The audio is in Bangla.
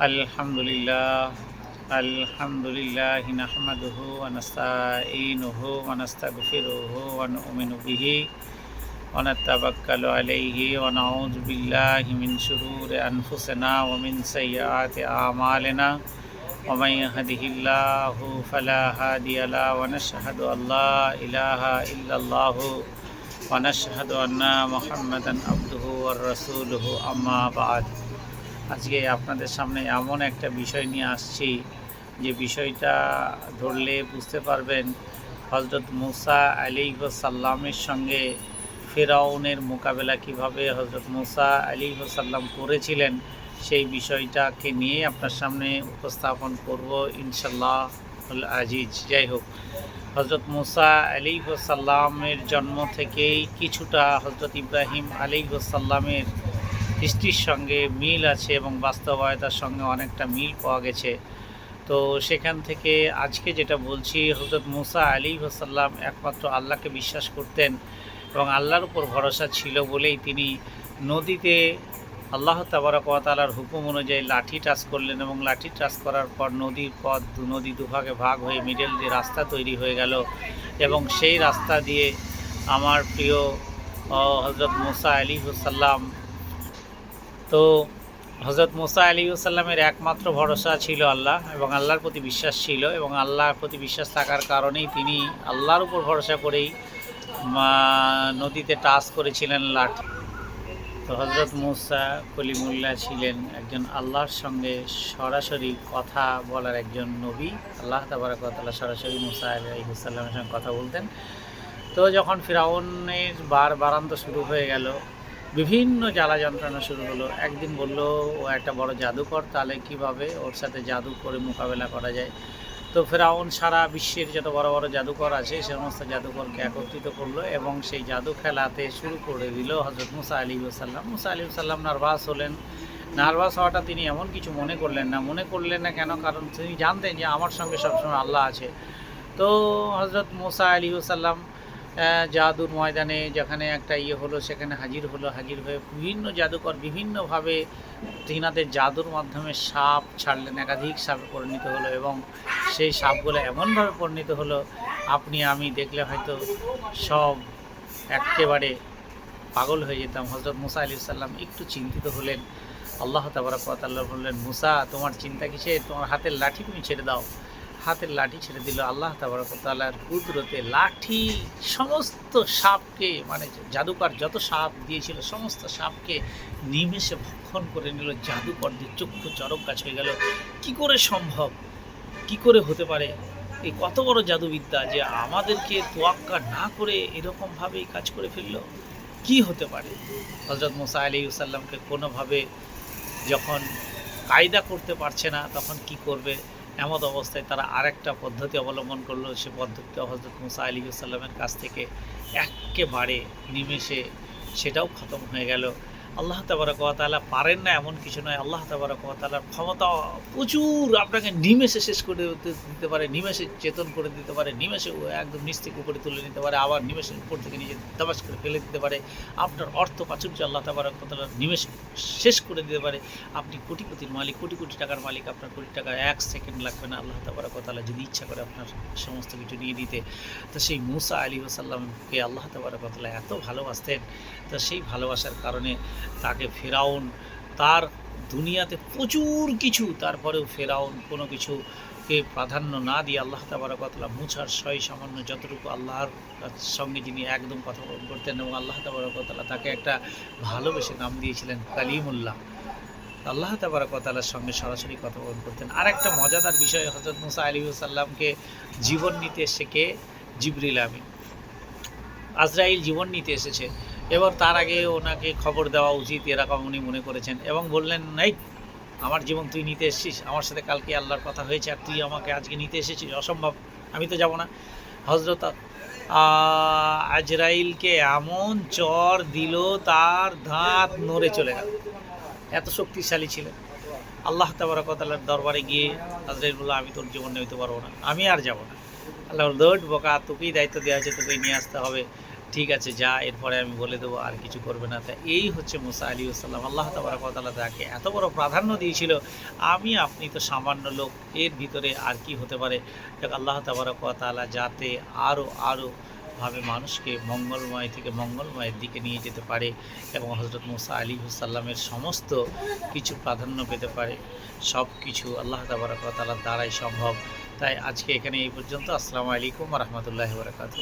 الحمد لله الحمد لله نحمده ونستعينه ونستغفره ونؤمن به ونتوكل عليه ونعوذ بالله من شرور أنفسنا ومن سيئات أعمالنا ومن يهده الله فلا هادي له ونشهد أن لا إله إلا الله ونشهد أن محمدا عبده ورسوله أما بعد আজকে আপনাদের সামনে এমন একটা বিষয় নিয়ে আসছি, যে বিষয়টা ধরলে বুঝতে পারবেন হজরত মুসা আলী সাল্লামের সঙ্গে ফেরাউনের মোকাবেলা কীভাবে হজরত মুসা আলী সাল্লাম করেছিলেন, সেই বিষয়টাকে নিয়ে আপনার সামনে উপস্থাপন করব ইনশাল্লাহ আজিজ। যাই হোক হজরত মুসা আলী সাল্লামের জন্ম থেকেই কিছুটা হজরত ইব্রাহিম আলী সাল্লামের হিস্ট্রির সঙ্গে মিল আছে এবং বাস্তবায়তার সঙ্গে অনেকটা মিল পাওয়া গেছে। তো সেখান থেকে আজকে যেটা বলছি হজরত মুসা আলী সাল্লাম একমাত্র আল্লাহকে বিশ্বাস করতেন এবং আল্লাহর উপর ভরসা ছিল বলেই তিনি নদীতে আল্লাহ তাবারকালার হুকুম অনুযায়ী লাঠি টাচ করলেন এবং লাঠি টাচ করার পর নদীর পথ নদী দুভাগে ভাগ হয়ে মিডল দিয়ে রাস্তা তৈরি হয়ে গেল এবং সেই রাস্তা দিয়ে আমার প্রিয় হজরত মুসা আলী সাল্লাম তো হজরত মুসা আলী সাল্লামের একমাত্র ভরসা ছিল আল্লাহ এবং আল্লাহর প্রতি বিশ্বাস ছিল এবং আল্লাহর প্রতি বিশ্বাস থাকার কারণেই তিনি আল্লাহর উপর ভরসা করেই নদীতে টাচ করেছিলেন লাঠি। তো হজরত মুসা কলিমুল্লাহ ছিলেন একজন আল্লাহর সঙ্গে সরাসরি কথা বলার একজন নবী। আল্লাহ তাবারকতাল্লাহ সরাসরি মুসা আলাইসাল্লামের সঙ্গে কথা বলতেন। তো যখন ফিরাউনের বার বারান্ত শুরু হয়ে গেল বিভিন্ন জ্বালা যন্ত্রণা শুরু হলো। একদিন বলল, ও একটা বড় জাদুকর, তাহলে কীভাবে ওর সাথে জাদু করে মোকাবেলা করা যায়? তো ফেরাউন সারা বিশ্বের যত বড় বড় জাদুকর আছে, সে সমস্ত জাদুকরকে একত্রিত করল এবং সেই জাদু খেলাতে শুরু করে দিল হজরত মুসা আলী সাল্লাম মুসা আলী সাল্লাম নার্ভাস হলেন। নার্ভাস হওয়াটা তিনি এমন কিছু মনে করলেন না। মনে করলেন না কেন? কারণ তিনি জানতেন যে আমার সঙ্গে সবসময় আল্লাহ আছে। তো হজরত মুসা আলী সাল্লাম জাদুর ময়দানে যেখানে একটা ইয়ে হলো, সেখানে হাজির হলো, হাজির হয়ে বিভিন্ন জাদুকর বিভিন্নভাবে তিনাদের জাদুর মাধ্যমে সাপ ছাড়লেন, একাধিক সাপে পরিণত হলো এবং সেই সাপগুলো এমনভাবে পরিণত হলো, আপনি আমি দেখলে হয়তো সব একেবারে পাগল হয়ে যেতাম। হজরত মুসা আলি সাল্লাম একটু চিন্তিত হলেন। আল্লাহ তাবারাকাল্লাহ বললেন, মুসা, তোমার চিন্তা কিসে তোমার হাতের লাঠি তুমি ছেড়ে দাও। হাতের লাঠি ছেড়ে দিল আল্লাহ তাবারকতালার কুদরতে। লাঠি সমস্ত সাপকে মানে জাদুকর যত সাপ দিয়েছিল, সমস্ত সাপকে নিমেষে ভক্ষণ করে নিল জাদুকরদের চক্ষু চরক গাছ হয়ে গেল। কি করে সম্ভব? কি করে হতে পারে? এই কত বড় জাদুবিদ্যা যে আমাদেরকে তোয়াক্কা না করে এরকমভাবেই কাজ করে ফেলল? কি হতে পারে? হজরত মোসা আলী সাল্লামকে কোনোভাবে যখন কায়দা করতে পারছে না, তখন কি করবে? এমত অবস্থায় তারা আরেকটা পদ্ধতি অবলম্বন করল, সে পদ্ধতি হজরত মুসা আলী সাল্লামের কাছ থেকে একেবারে নিমেষে সেটাও খতম হয়ে গেল। আল্লাহ তাবারকালা পারেন না এমন কিছু নয়। আল্লাহ তাবারকালার ক্ষমতা প্রচুর আপনাকে নিমেষে শেষ করে দিতে- পারে, নিমেষে চেতন করে দিতে পারে, নিমেষে একদম নিচ থেকে উপরে তুলে নিতে পারে, আবার নিমেষের উপর থেকে নিজে দাবাস করে ফেলে দিতে পারে। আপনার অর্থ প্রাচুর্য আল্লাহ তাবারকালার নিমেষ শেষ করে দিতে পারে। আপনি কোটিপতির মালিক কোটি কোটি টাকার মালিক, আপনার কোটি টাকা এক সেকেন্ড লাগবে না আল্লাহ তাবারকতালা যদি ইচ্ছা করে আপনার সমস্ত কিছু নিয়ে দিতে। তো সেই মুসা আলী ওসাল্লামকে আল্লাহ তাবারকতালা এত ভালোবাসতেন। তো সেই ভালোবাসার কারণে তাকে ফেরাউন, তার দুনিয়াতে প্রচুর কিছু, তারপরেও ফেরাউন কোনো কিছুকে প্রাধান্য না দিয়ে আল্লাহ তাবারকতলা মুছার সয় সামান্য যতটুকু আল্লাহর সঙ্গে যিনি একদম কথা করতেন এবং আল্লাহ তাবারকতলা তাকে একটা ভালোবেসে নাম দিয়েছিলেন কালিমুল্লাহ। আল্লাহ তাবারকতালার সঙ্গে সরাসরি কথা বলন করতেন। আর একটা মজাদার বিষয় হজরত মুসা আলী সাল্লামকে জীবন নিতে এসে কে? জিবরিল আমিন। আজরাইল জীবন নিতে এসেছে। এবার তার আগে ওনাকে খবর দেওয়া উচিত, এরকম উনি মনে করেছেন এবং বললেন নাই আমার জীবন তুই নিতে এসেছিস, আমার সাথে কালকে আল্লাহর কথা হয়েছে আর তুই আমাকে আজকে নিতে এসেছিস, অসম্ভব, আমি তো যাব না। হজরত আজরাইলকে এমন চর দিল, তার দাঁত নড়ে চলে গেল। এত শক্তিশালী ছিলেন। আল্লাহ তাবারকতালার দরবারে গিয়ে আজরাইল বলল, আমি তোর জীবন নিতে পারব না, আমি আর যাব না। আল্লাহ দৌড় বোকা, তোকেই দায়িত্ব দেওয়া হয়েছে, তোকেই নিয়ে আসতে হবে। ঠিক আছে, যা, এরপরে আমি বলে দেবো আর কিছু করবে না। তা এই হচ্ছে মুসা আলী সাল্লাম আল্লাহ তাবারকতালা তাকে এত বড় প্রাধান্য দিয়েছিল। আমি, আপনি তো সামান্য লোক, এর ভিতরে আর কি হতে পারে? আল্লাহ তাবারকতালা যাতে আরও আরও ভাবে মানুষকে মঙ্গলময় থেকে মঙ্গলময়ের দিকে নিয়ে যেতে পারে এবং হজরত মুসা আলী সাল্লামের সমস্ত কিছু প্রাধান্য পেতে পারে। সব কিছু আল্লাহ তাবারকতালার দ্বারাই সম্ভব। তাই আজকে এখানে এই পর্যন্ত। আসসালামু আলাইকুম রহমতুল্লাহ বরকাতু